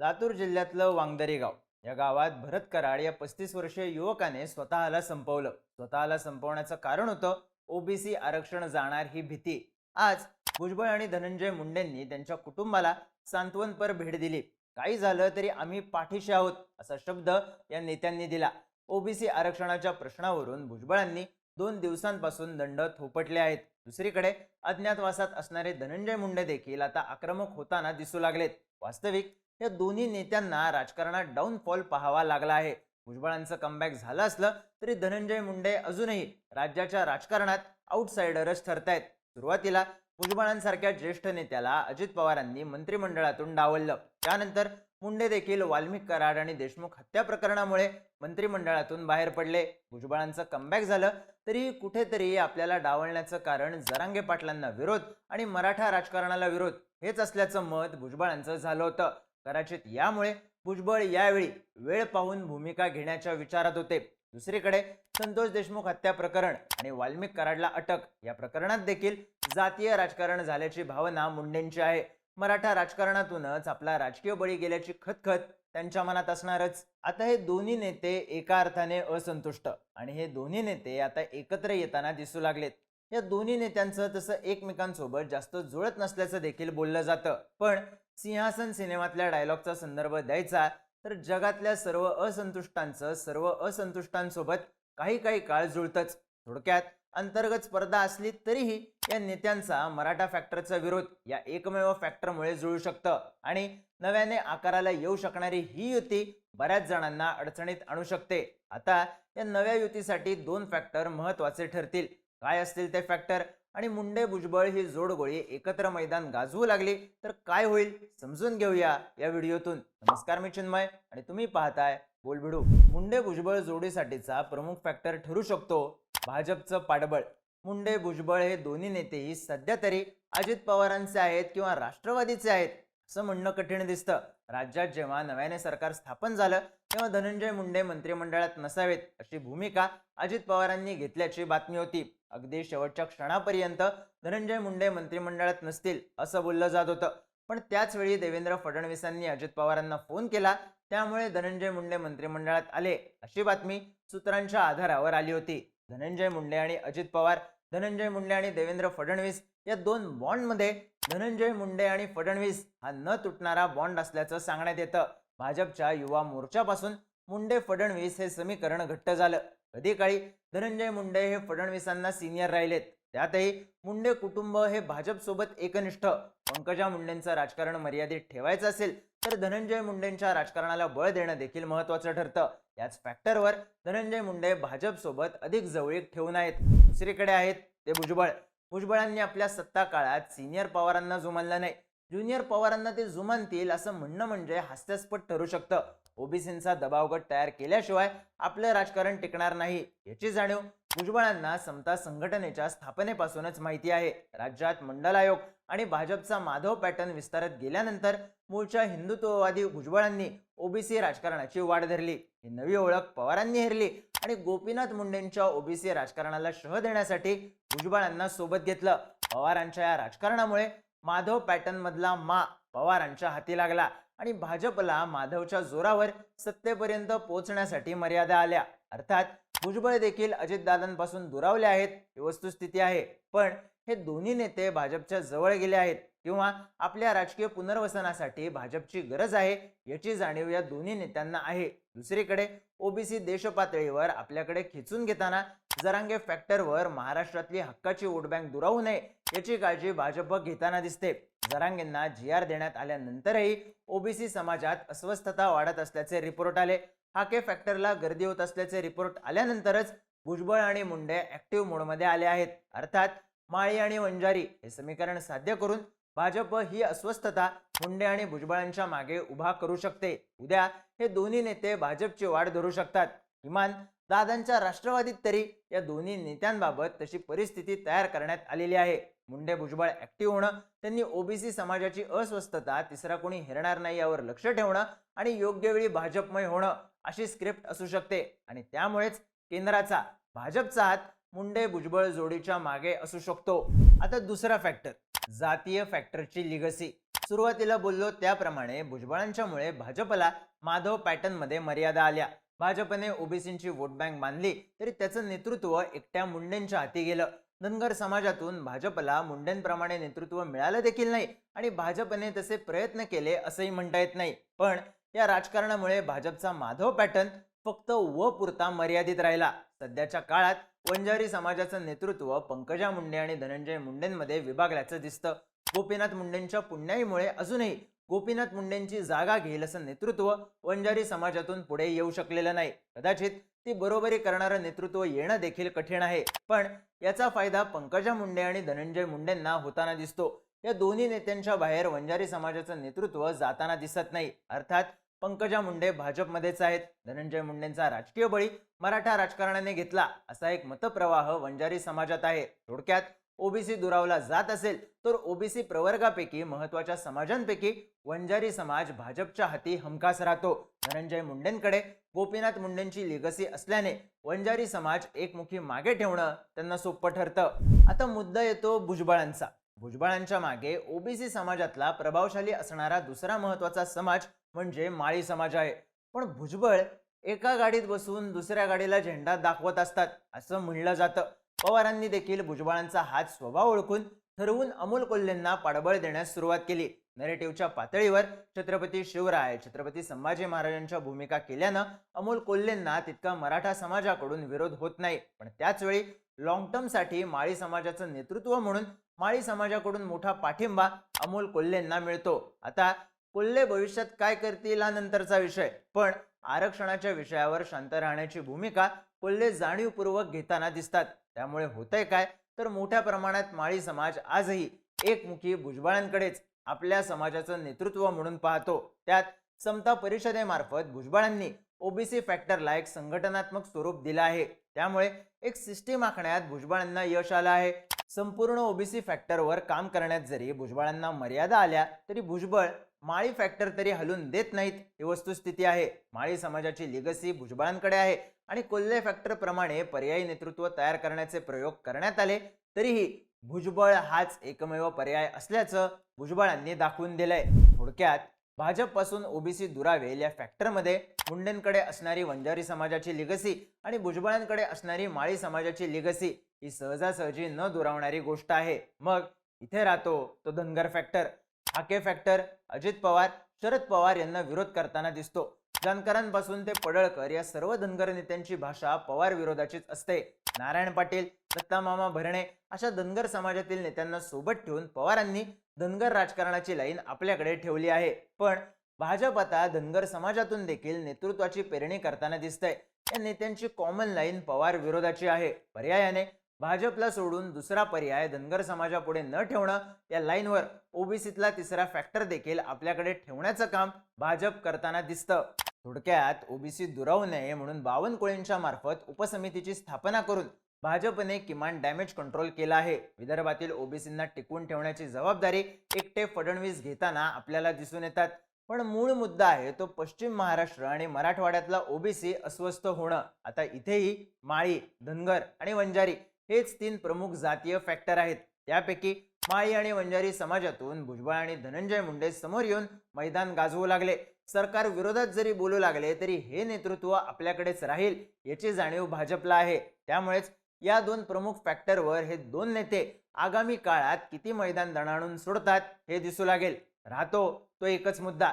लातूर जिल्ह्यातलं वांगदरी गाव. या गावात भरत कराड या पस्तीस वर्षीय युवकाने स्वतःला संपवलं. स्वतःला संपवण्याचं कारण होतं ओबीसी आरक्षण जाणार ही भीती. आज भुजबळ आणि धनंजय मुंडेंनी त्यांच्या कुटुंबाला सांत्वनपर भेट दिली. काही झालं तरी आम्ही पाठीशी आहोत असा शब्द या नेत्यांनी दिला. ओबीसी आरक्षणाच्या प्रश्नावरून भुजबळांनी दोन दिवसांपासून दंड थोपटले आहेत. दुसरीकडे अज्ञातवासात असणारे धनंजय मुंडे देखील आता आक्रमक होताना दिसू लागलेत. वास्तविक या दोन्ही नेत्यांना राजकारणात डाऊनफॉल पाहावा लागला आहे. भुजबळांचं कमबॅक झालं असलं तरी धनंजय मुंडे अजूनही राज्याच्या राजकारणात आउटसायडरच ठरतायत. सुरुवातीला भुजबळांसारख्या ज्येष्ठ नेत्याला अजित पवारांनी मंत्रिमंडळातून डावललं. त्यानंतर मुंडे देखील वाल्मिक कराड आणि देशमुख हत्या प्रकरणामुळे मंत्रिमंडळातून बाहेर पडले. भुजबळांचं कमबॅक झालं तरी कुठेतरी आपल्याला डावलण्याचं कारण जरांगे पाटलांना विरोध आणि मराठा राजकारणाला विरोध हेच असल्याचं मत भुजबळांचं झालं होतं. कदाचित यामुळे भुजबळ यावेळी वेळ पाहून भूमिका घेण्याच्या विचारात होते. दुसरीकडे संतोष देशमुख हत्या प्रकरण आणि वाल्मिक कराडला अटक या प्रकरणात देखील जातीय राजकारण झाल्याची भावना मुंडेंची आहे. मराठा राजकारणातूनच आपला राजकीय बळी गेल्याची खतखत त्यांच्या मनात असणारच. आता हे दोन्ही नेते एका अर्थाने असंतुष्ट आणि हे दोन्ही नेते आता एकत्र येताना दिसू लागलेत. या दोन्ही नेत्यांचं तसं एकमेकांसोबत जास्त जुळत नसल्याचं देखील बोललं जातं. पण सिंहासन सिनेमातल्या डायलॉगचा संदर्भ द्यायचा तर जगातल्या सर्व असंतुष्टांचं सर्व असंतुष्टांसोबत काही काही काळ जुळतच. थोडक्यात अंतर्गत स्पर्धा असली तरीही या नेत्यांचा मराठा फॅक्टरचा विरोध या एकमेव फॅक्टरमुळे जुळू शकतं आणि नव्याने आकाराला येऊ शकणारी ही युती बऱ्याच जणांना अडचणीत आणू शकते. आता या नव्या युतीसाठी दोन फॅक्टर महत्त्वाचे ठरतील. काय असतील ते फॅक्टर आणि मुंडे भुजबळ ही जोडगोळी एकत्र मैदान गाजवू लागली. तर काय होईल? समजून घेऊया या व्हिडिओतून. नमस्कार मी चिन्मय आणि तुम्ही पाहताय बोलबिडू. मुंडे भुजबळ जोडीसाठीचा प्रमुख फॅक्टर ठरू शकतो भाजपचं पाठबळ. मुंडे भुजबळ हे दोन्ही नेतेही सध्या तरी अजित पवारांचे आहेत किंवा राष्ट्रवादीचे आहेत असं म्हणणं कठीण दिसतं. राज्यात जेव्हा नव्याने सरकार स्थापन झालं तेव्हा धनंजय मुंडे मंत्रिमंडळात नसावेत अशी भूमिका अजित पवारांनी घेतल्याची बातमी होती. अगदी शेवटच्या क्षणापर्यंत धनंजय मुंडे मंत्रिमंडळात नसतील असं बोललं जात होतं. पण त्याच वेळी देवेंद्र फडणवीसांनी अजित पवारांना फोन केला. त्यामुळे धनंजय मुंडे मंत्रिमंडळात आले अशी बातमी सूत्रांच्या आधारावर आली होती. धनंजय मुंडे आणि अजित पवार धनंजय मुंडे आणि देवेंद्र फडणवीस या दोन बॉन्डमध्ये धनंजय मुंडे आणि फडणवीस हा न तुटणारा बॉन्ड असल्याचं सांगण्यात येतं. भाजपच्या युवा मोर्चापासून मुंडे फडणवीस हे समीकरण घट्ट झालं. कधी काळी धनंजय मुंडे हे फडणवीसांना सिनियर राहिलेत. त्यातही मुंडे कुटुंब हे भाजपसोबत एकनिष्ठ. पंकजा मुंडेंचं राजकारण मर्यादित ठेवायचं असेल तर धनंजय मुंडेंच्या राजकारणाला बळ देणं देखील महत्वाचं ठरतं. याच फॅक्टरवर धनंजय मुंडे भाजपसोबत अधिक जवळीक ठेवून आहेत. दुसरीकडे आहेत ते भुजबळ. भुजबळांनी आपल्या सत्ता काळात सिनियर पवारांना जुमानला नाही. ज्युनियर पवारांना ते जुमानतील असं म्हणणं म्हणजे हास्यास्पद ठरू शकतं. ओबीसींचा दबावगट तयार केल्याशिवाय आपलं राजकारण टिकणार नाही याची जाणीव भुजबळांना समता संघटनेच्या स्थापनेपासूनच माहिती आहे. राज्यात मंडल आयोग आणि भाजपचा माधव पॅटर्न विस्तारत गेल्यानंतर मूळच्या हिंदुत्ववादी भुजबळांनी ओबीसी राजकारणाची वाढ धरली. ही नवी ओळख पवारांनी हेरली आणि गोपीनाथ मुंडेंच्या ओबीसी राजकारणाला शह देण्यासाठी भुजबळांना सोबत घेतलं. पवारांच्या या राजकारणामुळे माधव पॅटर्न मधला मा पवारांच्या हाती लागला आणि भाजपला माधवच्या जोरावर सत्तेपर्यंत पोहोचण्यासाठी मर्यादा आल्या. अर्थात भुजबळ देखील अजितदादांपासून दुरावले आहेत ही वस्तुस्थिती आहे. पण हे दोन्ही नेते भाजपच्या जवळ गेले आहेत किंवा आपल्या राजकीय पुनर्वसनासाठी भाजपची गरज आहे याची जाणीव या दोन्ही नेत्यांना आहे. दुसरीकडे ओबीसी देशपातळीवर आपल्याकडे खेचून घेताना जरांगे फॅक्टरवर महाराष्ट्रातली हक्काची वोट बँक दुरावू नये याची काळजी भाजप घेताना दिसते. जरांगेंना जी आर देण्यात आल्यानंतरही ओबीसी समाजात अस्वस्थता वाढत असल्याचे रिपोर्ट आले. हाके फॅक्टरला गर्दी होत असल्याचे रिपोर्ट आल्यानंतरच भुजबळ आणि मुंडे ऍक्टिव्ह मोडमध्ये आले आहेत. अर्थात माळी आणि वंजारी हे समीकरण साध्य करून भाजप ही अस्वस्थता मुंडे आणि भुजबळांच्या मागे उभा करू शकते. उद्या हे दोन्ही नेते भाजपची वाढ धरू शकतात. किमान दादांच्या राष्ट्रवादीत तरी या दोन्ही नेत्यांबाबत तशी परिस्थिती तयार करण्यात आलेली आहे. मुंडे भुजबळ ऍक्टिव्ह होणं त्यांनी ओबीसी समाजाची अस्वस्थता तिसरा कोणी हेरणार नाही यावर लक्ष ठेवणं आणि योग्य वेळी भाजपमय होणं अशी स्क्रिप्ट असू शकते. आणि त्यामुळेच केंद्राचा भाजपचा हात मुंडे भुजबळ जोडीच्या मागे असू शकतो. आता दुसरा फॅक्टर जातीय फॅक्टरची लिगसी सुरुवातीला बोललो त्याप्रमाणे भुजबळांच्यामुळे भाजपला माधव पॅटर्नमध्ये मर्यादा आल्या. भाजपने ओबीसींची वोट बँक मानली तरी त्याचं नेतृत्व एकट्या मुंडेंच्या हाती गेलं. धनगर समाजातून भाजपला मुंडेंप्रमाणे नेतृत्व मिळालं देखील नाही आणि भाजपने तसे प्रयत्न केले असंही म्हणता येत नाही. पण या राजकारणामुळे भाजपचा माधव पॅटर्न फक्त व पुरता मर्यादित राहिला. सध्याच्या काळात वंजारी समाजाचं नेतृत्व पंकजा मुंडे आणि धनंजय मुंडेंमध्ये विभागल्याचं दिसतं. गोपीनाथ मुंडेंच्या पुण्याईमुळे अजूनही गोपीनाथ मुंडेंची जागा घेईल असं नेतृत्व वंजारी समाजातून पुढे येऊ शकलेलं नाही. कदाचित ती बरोबरी करणारं नेतृत्व येणं देखील कठीण आहे. पण याचा फायदा पंकजा मुंडे आणि धनंजय मुंडेंना होताना दिसतो. या दोन्ही नेत्यांच्या बाहेर वंजारी समाजाचं नेतृत्व जाताना दिसत नाही. अर्थात पंकजा मुंडे भाजपमध्येच आहेत. धनंजय मुंडेंचा राजकीय बळी मराठा राजकारणाने घेतला. असा एक मतप्रवाह वंजारी समाजात आहे. थोडक्यात ओबीसी दुरावला जात असेल तर ओबीसी प्रवर्गापैकी महत्त्वाच्या समाजांपैकी वंजारी समाज भाजपच्या हाती हमखास राहतो. धनंजय मुंडेंकडे गोपीनाथ मुंडेंची लिगसी असल्याने वंजारी समाज एकमुखी मागे ठेवणं त्यांना सोपं ठरतं. आता मुद्दा येतो भुजबळांचा. भुजबळांच्या मागे ओबीसी समाजातला प्रभावशाली असणारा दुसरा महत्त्वाचा समाज म्हणजे माळी समाज आहे. पण भुजबळ एका गाडीत बसून दुसऱ्या गाडीला झेंडा दाखवत असतात असं म्हणलं जातं. पवारांनी देखील भुजबळांचा हात स्वभाव ओळखून ठरवून अमोल कोल्हेंना पाठबळ देण्यास सुरुवात केली. नरेटिव्हच्या पातळीवर छत्रपती शिवराय छत्रपती संभाजी महाराजांच्या भूमिका केल्यानं अमोल कोल्हेंना तितका मराठा समाजाकडून विरोध होत नाही. पण त्याचवेळी लॉंग टर्मसाठी माळी समाजाचं नेतृत्व म्हणून माळी समाजाकडून मोठा पाठिंबा अमोल कोल्हेंना मिळतो. आता कोल्हे भविष्यात काय करतील हा नंतरचा विषय. पण आरक्षणाच्या विषयावर शांत राहण्याची भूमिका कोल्हे जाणीवपूर्वक घेताना दिसतात. त्यामुळे होतंय काय? तर मोठ्या प्रमाणात माळी समाज आजही एकमुखी भुजबळांकडेच आपल्या समाजाचं नेतृत्व म्हणून पाहतो. त्यात समता परिषदेमार्फत भुजबळांनी ओबीसी फॅक्टरला एक संघटनात्मक स्वरूप दिलं आहे. त्यामुळे एक सिस्टीम आखण्यात भुजबळांना यश आलं आहे. संपूर्ण ओबीसी फॅक्टरवर काम करण्यात जरी भुजबळांना मर्यादा आल्या तरी भुजबळ माळी फॅक्टर तरी हलून देत नाहीत ही वस्तुस्थिती आहे. माळी समाजाची लिगसी भुजबळांकडे आहे. आणि कोल्हे फॅक्टरप्रमाणे पर्यायी नेतृत्व तयार करण्याचे प्रयोग करण्यात आले तरीही भुजबळ हाच एकमेव पर्याय असल्याचं भुजबळांनी दाखवून दिलंय. थोडक्यात भाजपपासून ओबीसी दुरावेल या फॅक्टरमध्ये मुंडेंकडे असणारी वंजारी समाजाची लिगसी आणि भुजबळांकडे असणारी माळी समाजाची लिगसी ही सहजासहजी न दुरावणारी गोष्ट आहे. मग इथे राहतो तो धनगर फॅक्टर हाके फॅक्टर अजित पवार शरद पवार यांना विरोध करताना दिसतो. जानकरांपासून ते पडळकर या सर्व धनगर नेत्यांची भाषा पवार विरोधाचीच असते. नारायण पाटील दत्तामामा भरणे अशा धनगर समाजातील नेत्यांना सोबत ठेवून पवारांनी धनगर राजकारणाची लाईन आपल्याकडे ठेवली आहे. पण भाजप आता धनगर समाजातून देखील नेतृत्वाची पेरणी करताना दिसतंय. या नेत्यांची कॉमन लाईन पवार विरोधाची आहे. पर्यायाने भाजपला सोडून दुसरा पर्याय धनगर समाजापुढे न ठेवणं या लाईनवर ओबीसीतला तिसरा फॅक्टर देखील आपल्याकडे ठेवण्याचं काम भाजप करताना दिसतं. थोडक्यात ओबीसी दुरावू नये म्हणून बावनकुळेंच्या मार्फत उपसमितीची स्थापना करून भाजपने किमान डॅमेज कंट्रोल केला आहे. विदर्भातील ओबीसींना टिकवून ठेवण्याची जबाबदारी एकटे फडणवीस घेताना आपल्याला दिसून येतात. पण मूळ मुद्दा आहे तो पश्चिम महाराष्ट्र आणि मराठवाड्यातला ओबीसी अस्वस्थ होणं. आता इथेही माळी धनगर आणि वंजारी हेच तीन प्रमुख जातीय फॅक्टर आहेत. त्यापैकी माळी आणि वंजारी समाजातून भुजबळ आणि धनंजय मुंडे समोर येऊन मैदान गाजवू लागले. सरकार विरोधात जरी बोलू लागले तरी हे नेतृत्व आपल्याकडेच राहील याची जाणीव भाजपला आहे. त्यामुळेच या दोन प्रमुख फॅक्टरवर हे दोन नेते आगामी काळात किती मैदान दणाणून सोडतात हे दिसू लागेल. राहतो तो एकच मुद्दा.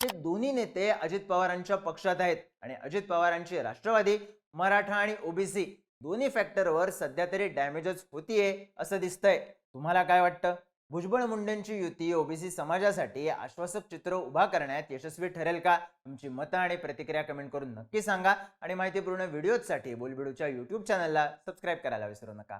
हे दोन्ही नेते अजित पवारांच्या पक्षात आहेत आणि अजित पवारांची राष्ट्रवादी मराठा आणि ओबीसी दोन्ही फॅक्टरवर सध्या तरी डॅमेजच होतीये असं दिसतंय. तुम्हाला काय वाटतं? भुजबळ मुंडेंची युती ओबीसी समाजासाठी आश्वासक चित्र उभा करण्यात यशस्वी ठरेल का? तुमची मतं आणि प्रतिक्रिया कमेंट करून नक्की सांगा. आणि माहितीपूर्ण व्हिडिओजसाठी बोलबिडूच्या युट्यूब चॅनलला सबस्क्राईब करायला विसरू नका.